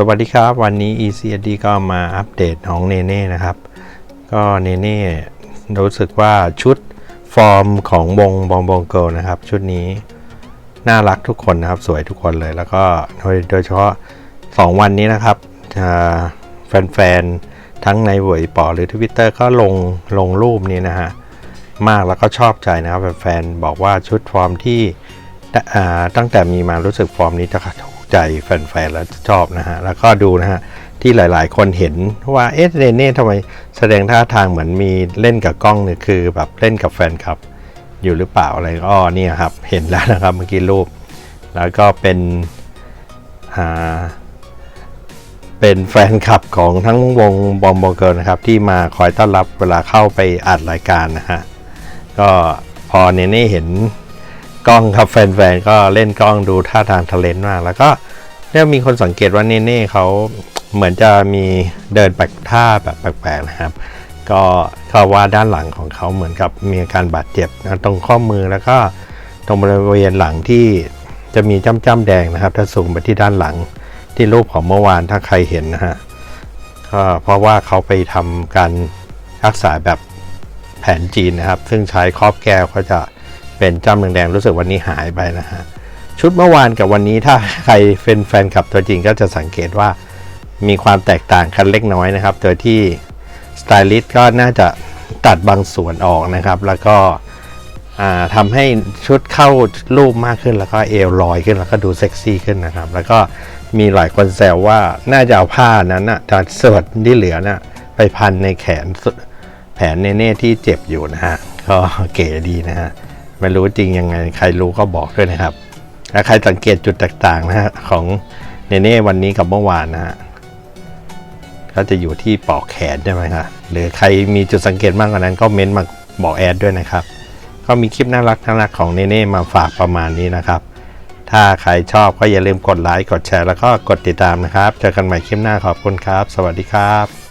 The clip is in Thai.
สวัสดีครับวันนี้ ECD ก็มาอัปเดตของเนเน่นะครับ ก็เนเน่รู้สึกว่าชุดฟอร์มของวงบองบองเกิลนะครับ ชุดนี้น่ารักทุกคนนะครับสวยทุกคนเลยแล้วก็โดยโดยเฉพาะ 2 วันนี้นะครับแฟนๆ ทั้งในเวยปอหรือทวิตเตอร์ก็ลงลงรูปนี้นะฮะ มากแล้วก็ชอบใจนะครับแฟนๆ บอกว่าชุดฟอร์มที่ตั้งแต่มีมารู้สึกฟอร์มนี้จะ ใจแฟนๆแล้วชอบนะฮะ แล้วก็ดูนะฮะ ที่หลายๆ คนเห็นว่าเอ๊ะเนเน่ทำไมแสดงท่าทางเหมือนมีเล่นกับกล้องเนี่ยคือแบบเล่นกับแฟนคลับ อยู่หรือเปล่าอะไรก็เนี่ยครับ เห็นแล้วนะครับเมื่อกี้รูป แล้วก็เป็นอ่าเป็นแฟนคลับของทั้งวงบอมบอเกิลนะครับ ที่มาคอยต้อนรับเวลาเข้าไปอัดรายการนะฮะ ก็พอเนเน่เห็น กล้องครับแฟนๆก็เล่นกล้องดูท่าทางทะเลนมาก แล้วก็เนี่ยมีคนสังเกตว่าเนเน่เขาเหมือนจะมีเดินแปลกท่าแบบแปลกๆนะครับ ก็เขาว่าด้านหลังของเขาเหมือนกับมีอาการบาดเจ็บนะตรงข้อมือแล้วก็ตรงบริเวณหลังที่จะมีจ้ำๆแดงนะครับ ถ้าสูงไปที่ด้านหลังที่รูปของเมื่อวานถ้าใครเห็นนะฮะก็เพราะว่าเขาไปทำการรักษาแบบแผนจีนนะครับ ซึ่งใช้ครอบแก้วเขาจะ เป็นจ้ำแดงๆรู้สึกวันนี้หายไปนะฮะชุดเมื่อวานกับวันนี้ถ้าใครเป็นแฟนคลับตัวจริงก็จะสังเกตว่ามีความแตกต่างกันเล็กน้อยนะครับ โดยที่สไตลิสต์ก็น่าจะตัดบางส่วนออกนะครับ แล้วก็ทำให้ชุดเข้ารูปมากขึ้นแล้วก็เอวลอยขึ้นแล้วก็ดูเซ็กซี่ขึ้นนะครับ แล้วก็มีหลายคนแซวว่าน่าจะเอาผ้านั้นนะจะส่วนที่เหลือนะ่ะไปพันในแขนแผนเนเน่ที่เจ็บอยู่นะฮะก็เก๋ดีนะฮะ ไม่รู้จริงยังไง ใครรู้ก็บอกด้วยนะครับถ้าใครสังเกตจุดต่างนะฮะของเนเน่วันนี้กับเมื่อวานนะฮะก็จะอยู่ที่ปอกแขนใช่ไหมครับหรือใครมีจุดสังเกตมากกว่านั้นก็เม้นต์มาบอกแอดด้วยนะครับ ก็มีคลิปน่ารักน่ารักของเนเน่มาฝากประมาณนี้นะครับ ถ้าใครชอบก็อย่าลืมกดไลค์กดแชร์แล้วก็กดติดตามนะครับ เจอกันใหม่คลิปหน้าขอบคุณครับ สวัสดีครับ